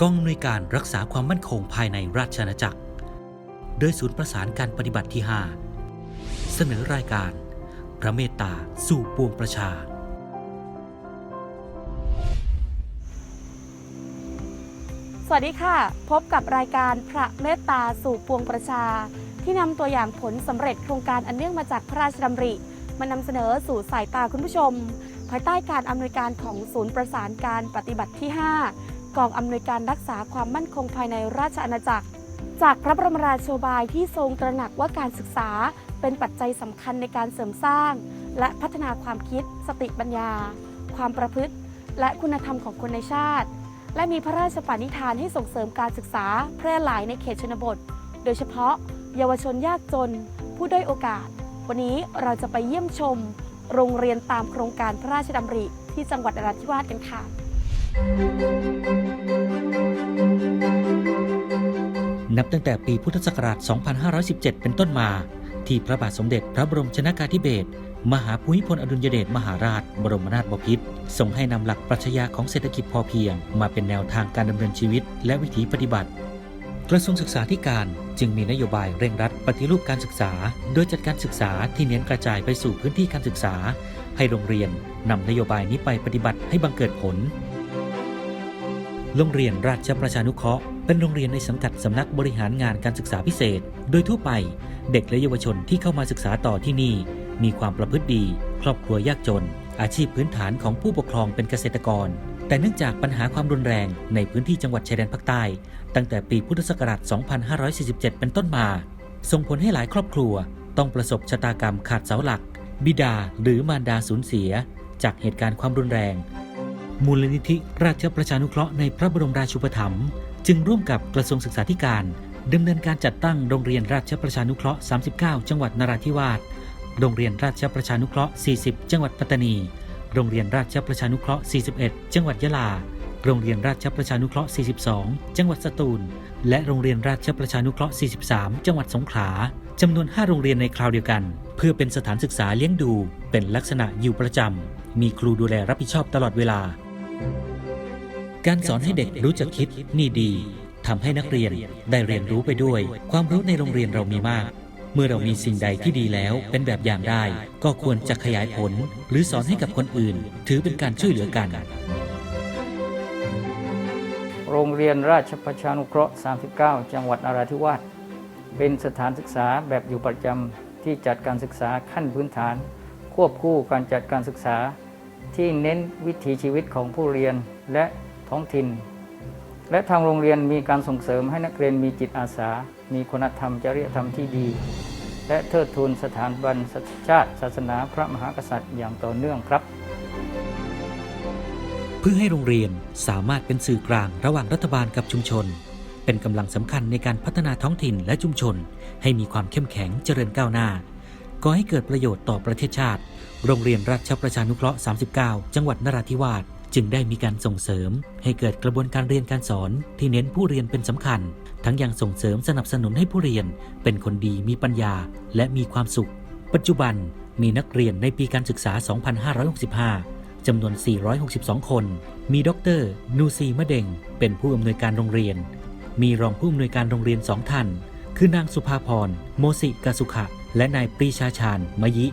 กองอำนวยการรักษาความมั่นคงภายในราชอาณาจักร โดยศูนย์ประสานการปฏิบัติที่ 5 เสนอรายการ พระเมตตาสู่ปวงประชา สวัสดีค่ะ พบกับรายการพระเมตตาสู่ปวงประชา ที่นำตัวอย่างผลสำเร็จโครงการอันเนื่องมาจากพระราชดำริ มานำเสนอสู่สายตาคุณผู้ชม ภายใต้การอำนวยการของศูนย์ประสานการปฏิบัติที่ 5 กองอำนวยการรักษาความมั่นคงภายในราชอาณาจักร จากพระบรมราโชบายที่ทรงตระหนักว่าการศึกษาเป็นปัจจัยสำคัญในการเสริมสร้าง และพัฒนาความคิด สติปัญญา ความประพฤติ และคุณธรรมของคนในชาติ และมีพระราชปณิธานให้ส่งเสริมการศึกษาแพร่หลายในเขตชนบท โดยเฉพาะ เยาวชนยากจน ผู้ด้อยโอกาส วันนี้เราจะไปเยี่ยมชม โรงเรียนตามโครงการพระราชดำริที่จังหวัดนราธิวาสกันค่ะ นับตั้งแต่ปีพุทธศักราช 2517 เป็นต้นมา ที่พระบาทสมเด็จพระบรมชนากาธิเบศรมหาภูมิพลอดุลยเดชมหาราช บรมนาถบพิตรทรงให้นำหลักปรัชญาของเศรษฐกิจพอเพียง มาเป็นแนวทางการดำเนินชีวิตและวิถีปฏิบัติ กระทรวงศึกษาธิการจึงมีนโยบายเร่งรัดปฏิรูปการศึกษา โดยจัดการศึกษาที่เน้นกระจายไปสู่พื้นที่การศึกษา ให้โรงเรียนนำนโยบายนี้ไปปฏิบัติให้บังเกิดผล โรงเรียนราชประชานุเคราะห์เป็นโรงเรียนในสังกัดสำนักบริหารงานการศึกษาพิเศษ โดยทั่วไป เด็กและเยาวชนที่เข้ามาศึกษาต่อที่นี่ มีความประพฤติดี ครอบครัวยากจน อาชีพพื้นฐานของผู้ปกครองเป็นเกษตรกร แต่เนื่องจากปัญหาความรุนแรงในพื้นที่จังหวัดชายแดนภาคใต้ ตั้งแต่ปีพุทธศักราช 2547 เป็นต้นมา ส่งผลให้หลายครอบครัว ต้องประสบชะตากรรมขาดเสาหลัก บิดาหรือมารดาสูญเสีย จากเหตุการณ์ความรุนแรง มูลนิธิราชประชานุเคราะห์ในพระบรมราชูปถัมภ์จึงร่วมกับกระทรวงศึกษาธิการดำเนินการจัดตั้งโรงเรียนราชประชานุเคราะห์ 39 จังหวัดนราธิวาส โรงเรียนราชประชานุเคราะห์ 40 จังหวัดปัตตานี โรงเรียนราชประชานุเคราะห์ 41 จังหวัดยะลา โรงเรียนราชประชานุเคราะห์ 42 จังหวัดสตูล และโรงเรียนราชประชานุเคราะห์ 43 จังหวัดสงขลาจำนวน 5 โรงเรียนในคราวเดียวกัน เพื่อเป็นสถานศึกษาเลี้ยงดู เป็นลักษณะอยู่ประจำมีครูดูแลรับผิดชอบตลอดเวลา การสอนให้เด็กรู้จักคิดนี่ดีทำให้นักเรียนได้เรียนรู้ไปด้วย ความรู้ในโรงเรียนเรามีมาก เมื่อเรามีสิ่งใดที่ดีแล้วเป็นแบบอย่างได้ ก็ควรจะขยายผล หรือสอนให้กับคนอื่น ถือเป็นการช่วยเหลือกัน โรงเรียนราชประชานุเคราะห์ 39 จังหวัดนราธิวาสเป็นสถานศึกษาแบบอยู่ประจำที่จัดการศึกษาขั้นพื้นฐาน ควบคู่การจัดการศึกษา ที่เน้นวิถีชีวิตของผู้เรียนและท้องถิ่น และทางโรงเรียนมีการส่งเสริมให้นักเรียนมีจิตอาสา มีคุณธรรมจริยธรรมที่ดี และเทิดทูนสถาบันชาติ ศาสนาพระมหากษัตริย์อย่างต่อเนื่องครับ เพื่อให้โรงเรียนสามารถเป็นสื่อกลางระหว่างรัฐบาลกับชุมชน เป็นกำลังสำคัญในการพัฒนาท้องถิ่นและชุมชน ให้มีความเข้มแข็งเจริญก้าวหน้าก่อให้เกิดประโยชน์ต่อประเทศชาติ โรงเรียนราชประชานุเคราะห์ 39 จังหวัดนราธิวาสจึงได้มีการส่งเสริม ให้เกิดกระบวนการเรียนการสอนที่เน้นผู้เรียนเป็นสำคัญ ทั้งยังส่งเสริมสนับสนุนให้ผู้เรียน เป็นคนดีมีปัญญาและมีความสุข ปัจจุบันมีนักเรียนในปีการศึกษา 2565 จำนวน 462 คน มีดร นูซีมะเด็งเป็นผู้อำนวยการโรงเรียน มีรองผู้อำนวยการโรงเรียนสองท่าน คือนางสุภาพร โมสิกาสุขะ และนายปรีชาชาญมยิ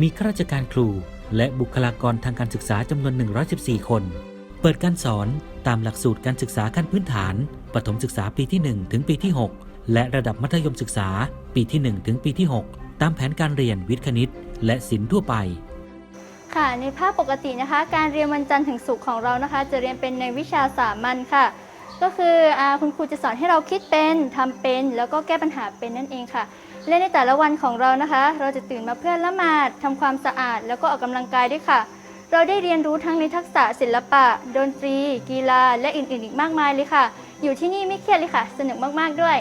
มีข้าราชการครู และบุคลากรทางการศึกษาจำนวน 114 คน เปิดการสอนตามหลักสูตรการศึกษาขั้นพื้นฐานประถมศึกษาปีที่ 1 ถึงปีที่ 6 และระดับมัธยมศึกษาปีที่ 1 ถึงปีที่ 6 ตามแผนการเรียนวิทย์คณิต และศิลป์ทั่วไป ค่ะ ในภาพปกตินะคะ การเรียนวันจันทร์ถึงศุกร์ของเรานะคะ จะเรียนเป็นในวิชาสามัญค่ะ ก็คืออคุณครูจะสอนให้เราคิดเป็นทำเป็น แล้วก็แก้ปัญหาเป็นนั่นเองค่ะ และในแต่ละวันของเรานะคะ เราจะตื่นมาเพื่อละหมาดทำความสะอาด แล้วก็ออกกำลังกายด้วยค่ะ เราได้เรียนรู้ทั้งในทักษะศิลปะ ดนตรี กีฬา และอื่นๆ อีกมากมายเลยค่ะ อยู่ที่นี่ไม่เครียดเลยค่ะ สนุกมากๆด้วย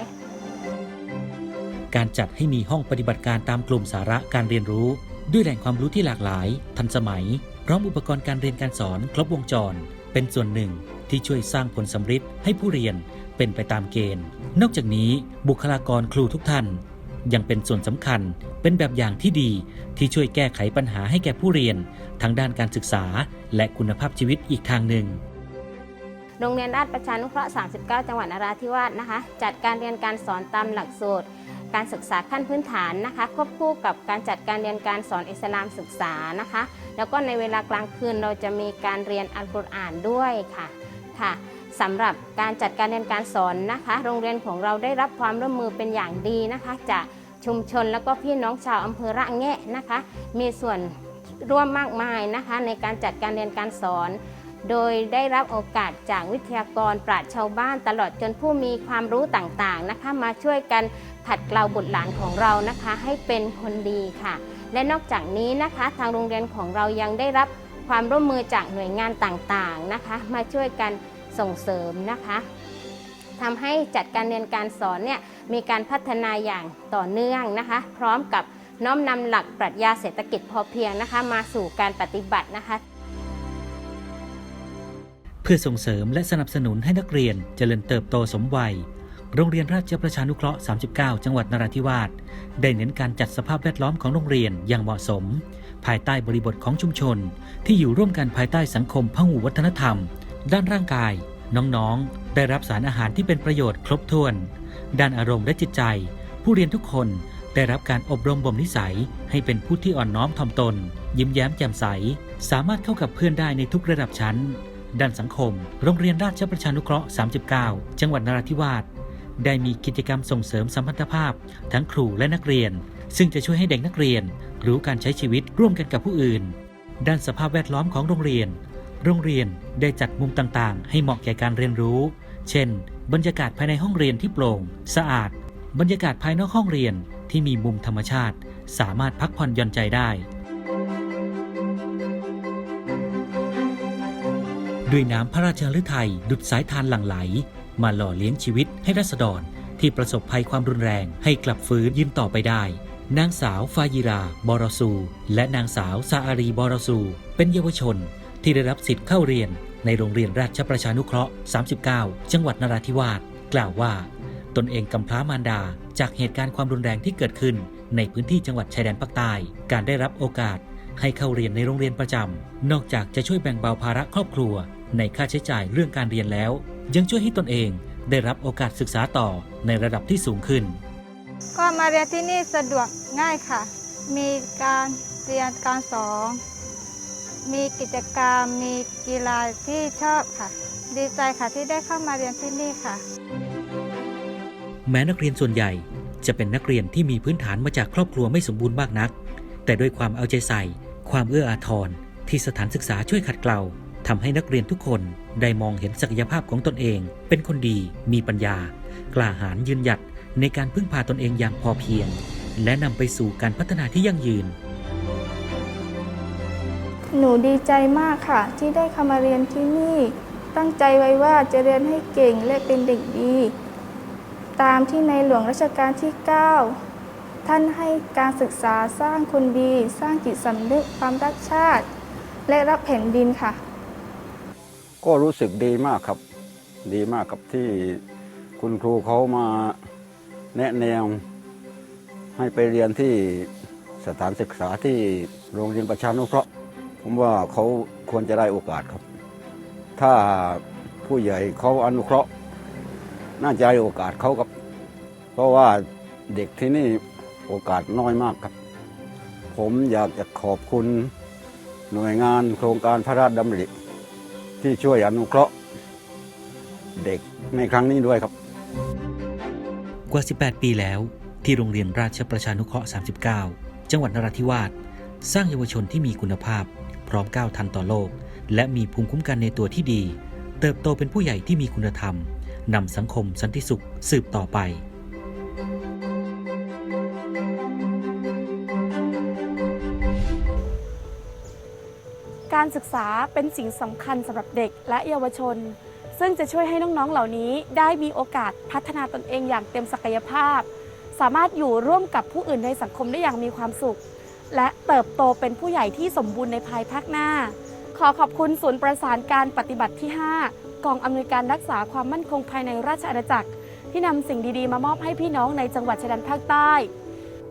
การจัดให้มีห้องปฏิบัติการตามกลุ่มสาระการเรียนรู้ ด้วยแหล่งความรู้ที่หลากหลาย ทันสมัย พร้อมอุปกรณ์การเรียนการสอนครบวงจร เป็นส่วนหนึ่งที่ช่วยสร้างผลสำฤทธิ์ให้ผู้เรียนเป็นไปตามเกณฑ์ นอกจากนี้บุคลากรครูทุกท่าน ยังเป็นส่วนสำคัญเป็นแบบอย่างที่ดีที่ช่วยแก้ไขปัญหาให้แก่ผู้เรียนทั้งด้านการศึกษา และคุณภาพชีวิตอีกทางหนึ่งโรงเรียนราชประชานุเคราะห์ 39 จังหวัดนราธิวาสนะคะ จัดการเรียนการสอนตามหลักสูตร การศึกษาขั้นพื้นฐานนะคะ ควบคู่กับการจัดการเรียนการสอนอิสลามศึกษานะคะ แล้วก็ในเวลากลางคืนเราจะมีการเรียนอัลกุรอานด้วยค่ะค่ะ สำหรับการจัดการเรียนการสอนนะคะ โรงเรียนของเราได้รับความร่วมมือเป็นอย่างดีนะคะ จากชุมชนแล้วก็พี่น้องชาวอำเภอระแงะนะคะ มีส่วนร่วมมากมายนะคะ ในการจัดการเรียนการสอน โดยได้รับโอกาสจากวิทยากรปราชญ์ชาวบ้านตลอดจนผู้มีความรู้ต่างๆนะคะ มาช่วยกันขัดเกลาบุตรหลานของเรานะคะ ให้เป็นคนดีค่ะ และนอกจากนี้นะคะ ทางโรงเรียนของเรายังได้รับความร่วมมือจากหน่วยงานต่างๆนะคะ มาช่วยกัน ส่งเสริมนะคะทำให้จัดการเรียนการสอนเนี่ยมีการพัฒนาอย่างต่อเนื่องนะคะ พร้อมกับน้อมนำหลักปรัชญาเศรษฐกิจพอเพียงนะคะ มาสู่การปฏิบัตินะคะ เพื่อส่งเสริมและสนับสนุนให้นักเรียนเจริญเติบโตสมวัย โรงเรียนราชประชานุเคราะห์ 39 จังหวัดนราธิวาสได้เน้นการจัดสภาพแวดล้อมของโรงเรียนอย่างเหมาะสม ภายใต้บริบทของชุมชน ที่อยู่ร่วมกันภายใต้สังคมพหูวัฒนธรรม ด้านร่างกาย น้องๆ ได้รับสารอาหารที่เป็นประโยชน์ครบถ้วน ด้านอารมณ์และจิตใจ ผู้เรียนทุกคนได้รับการอบรมบ่มนิสัย ให้เป็นผู้ที่อ่อนน้อมถ่อมตน ยิ้มแย้มแจ่มใส สามารถเข้ากับเพื่อนได้ในทุกระดับชั้น ด้านสังคม โรงเรียนราชประชานุเคราะห์ 39 จังหวัดนราธิวาสได้มีกิจกรรมส่งเสริมสัมพันธภาพ ทั้งครูและนักเรียน ซึ่งจะช่วยให้เด็กนักเรียน รู้การใช้ชีวิตร่วมกันกับผู้อื่น ด้านสภาพแวดล้อมของโรงเรียน โรงเรียนได้จัดมุมต่างๆ ให้เหมาะแก่การเรียนรู้ เช่น บรรยากาศภายในห้องเรียนที่โปร่ง สะอาด บรรยากาศภายนอกห้องเรียนที่มีมุมธรรมชาติ สามารถพักผ่อนหย่อนใจได้ ด้วยน้ำพระราชฤทัยดุดสายทานหลั่งไหล มาหล่อเลี้ยงชีวิตให้รัษฎรที่ประสบภัยความรุนแรงให้กลับฟื้นยืนต่อไปได้นางสาวฟายิรา บอรสู และนางสาวซาอารี บอรสู เป็นเยาวชน ที่ได้รับสิทธิ์เข้าเรียนในโรงเรียนราชประชานุเคราะห์ 39 จังหวัดนราธิวาส กล่าวว่า ตนเองกำพร้ามารดา จากเหตุการณ์ความรุนแรงที่เกิดขึ้น ในพื้นที่จังหวัดชายแดนภาคใต้ การได้รับโอกาส ให้เข้าเรียนในโรงเรียนประจำ นอกจากจะช่วยแบ่งเบาภาระครอบครัว ในค่าใช้จ่ายเรื่องการเรียนแล้ว ยังช่วยให้ตนเองได้รับโอกาสศึกษาต่อในระดับที่สูงขึ้น ก็มาเรียนที่นี่สะดวกง่ายค่ะ มีการเรียนการสอน มีกิจกรรม มีกีฬาที่ชอบค่ะ ดีใจค่ะที่ได้เข้ามาเรียนที่นี่ค่ะ แม้นักเรียนส่วนใหญ่จะเป็นนักเรียนที่มีพื้นฐานมาจากครอบครัวไม่สมบูรณ์มากนัก แต่ด้วยความเอาใจใส่ ความเอื้ออาทรที่สถานศึกษาช่วยขัดเกลาทำให้นักเรียนทุกคนได้มองเห็นศักยภาพของตนเอง เป็นคนดี มีปัญญา กล้าหาญยืนหยัดในการพึ่งพาตนเองอย่างพอเพียง และนำไปสู่การพัฒนาที่ยั่งยืน หนูดีใจมากค่ะ ที่ได้เข้ามาเรียนที่นี่ ตั้งใจไว้ว่าจะเรียนให้เก่งและเป็นเด็กดี ตามที่ในหลวงรัชกาลที่ 9 ท่านให้การศึกษาสร้างคนดี สร้างจิตสำนึกความรักชาติ และรักแผ่นดินค่ะ ก็รู้สึกดีมากครับ ดีมากครับที่คุณครูเขามาแนะแนว ให้ไปเรียนที่สถานศึกษาที่โรงเรียนประชานุเคราะห์ ผมว่าเขาควรจะได้โอกาสครับ ถ้าผู้ใหญ่เขาอนุเคราะห์ น่าจะให้โอกาสเขาครับ เพราะว่าเด็กที่นี่โอกาสน้อยมากครับ ผมอยากจะขอบคุณหน่วยงานโครงการพระราชดำริ ที่ช่วยอนุเคราะห์ เด็กในครั้งนี้ด้วยครับ กว่า 18 ปีแล้ว ที่โรงเรียนราชประชานุเคราะห์ 39 จังหวัดนราธิวาสสร้างเยาวชนที่มีคุณภาพพ ร้อมก้าวทันต่อโลก และมีภูมิคุ้มกันในตัวที่ดี เติบโตเป็นผู้ใหญ่ที่มีคุณธรรมนำสังคมสันติสุขสืบต่อไปการศึกษาเป็นสิ่งสำคัญสำหรับเด็กและเยาวชน ซึ่งจะช่วยให้น้องๆ เหล่านี้ได้มีโอกาสพัฒนาตนเองอย่างเต็มศักยภาพ สามารถอยู่ร่วมกับผู้อื่นในสังคมได้อย่างมีความสุข และเติบโตเป็นผู้ใหญ่ที่สมบูรณ์ในภายภาคหน้า ขอขอบคุณศูนย์ประสานการปฏิบัติที่ 5 กองอำนวยการรักษาความมั่นคงภายในราชอาณาจักร ที่นำสิ่งดีๆ มามอบให้พี่น้องในจังหวัดชายแดนภาคใต้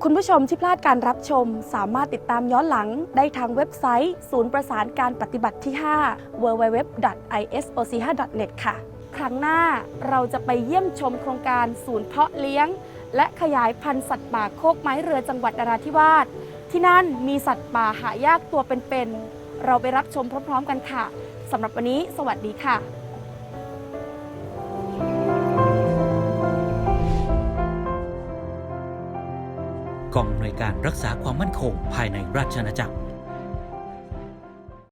คุณผู้ชมที่พลาดการรับชม สามารถติดตามย้อนหลังได้ทางเว็บไซต์ ศูนย์ประสานการปฏิบัติที่ 5 www.isoc5.net ค่ะ ครั้งหน้าเราจะไปเยี่ยมชมโครงการศูนย์เพาะเลี้ยง และขยายพันธุ์สัตว์ป่าโคกไม้เรือจังหวัดนราธิวาส ที่นั่นมีสัตว์ป่าหายากตัวเป็นๆ เราไปรับชมพร้อมๆกันค่ะสำหรับวันนี้สวัสดีค่ะกองหน่วยการรักษาความมั่นคงภายในราชอาณาจักร